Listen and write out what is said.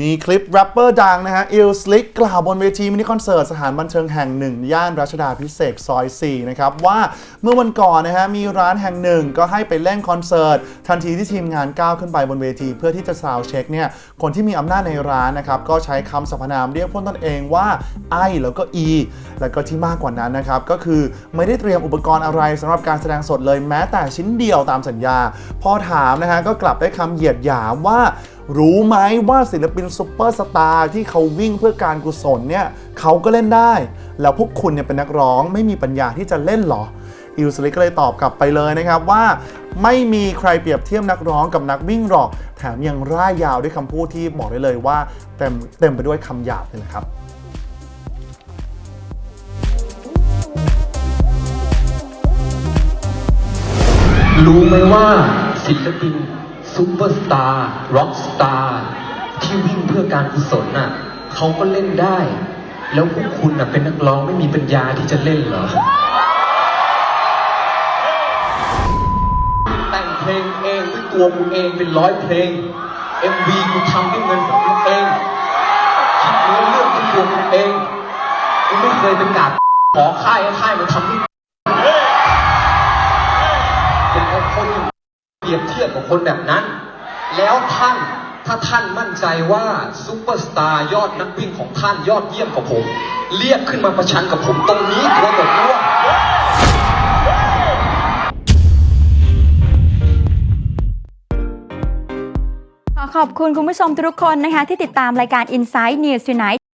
มีคลิปแรปเปอร์ดังนะฮะอิลสลิกกล่าวบนเวทีมินิคอนเสิร์ตสถานบันเทิงแห่งหนึ่ง ย่านรัชดาพิเศษซอย 4 นะครับ ว่าเมื่อวันก่อนนะฮะมีร้านแห่งหนึ่งก็ให้ไปเล่นคอนเสิร์ต ทันทีที่ทีมงานก้าวขึ้นไปบนเวที เพื่อที่จะซาวเช็คเนี่ยคนที่มีอำนาจในร้านนะครับ ก็ใช้คำสรรพนามเรียกพวกตนเองว่าไอแล้วก็อีแล้วก็ที่มากกว่านั้นนะครับก็คือไม่ได้เตรียมอุปกรณ์อะไรสำหรับการแสดงสดเลยแม้แต่ชิ้นเดียวตามสัญญา พอถามนะฮะก็กลับได้คำเหยียดหยามว่า รู้ไหมว่าศิลปินซุปเปอร์สตาร์ที่เขาวิ่งเพื่อการกุศลเนี่ยเขาก็เล่นได้ แล้วพวกคุณเนี่ยเป็นนักร้องไม่มีปัญญาที่จะเล่นเหรออิลสลิกก็เลยตอบกลับไปเลยนะครับว่าไม่มีใครเปรียบเทียบนักร้องกับนักวิ่งหรอก แถมยังร่ายยาวด้วยคำพูดที่บอกได้เลยว่าเต็มเต็มไปด้วยคำหยาบเลยนะครับรู้ไหมว่าศิลปิน ซูเปอร์สตาร์ร็อกสตาร์ที่วิ่งเพื่อการกุศลน่ะเขาก็เล่นได้ แล้วพวกคุณน่ะเป็นนักร้องไม่มีปัญญาที่จะเล่นเหรอ แต่งเพลงเองด้วยตัวกูเองเป็นร้อยเพลง MV กูทำด้วยเงินของกูเองคิดเนื้อเรื่องด้วยตัวกูเองกูไม่เคยเป็นกาดขอค่ายให้ค่ายมาทำใรียบเทียบกับคนแบบนั้น แล้วท่านถ้าท่านมั่นใจว่าซูเปอร์สตาร์ยอดนักวิ่งของท่านยอดเยี่ยมกว่าผม เรียกขึ้นมาประชันกับผมตรงนี้ตัวต่อตัวขอขอบคุณคุณผู้ชมทุกคนนะคะ ที่ติดตามรายการ Inside News Tonight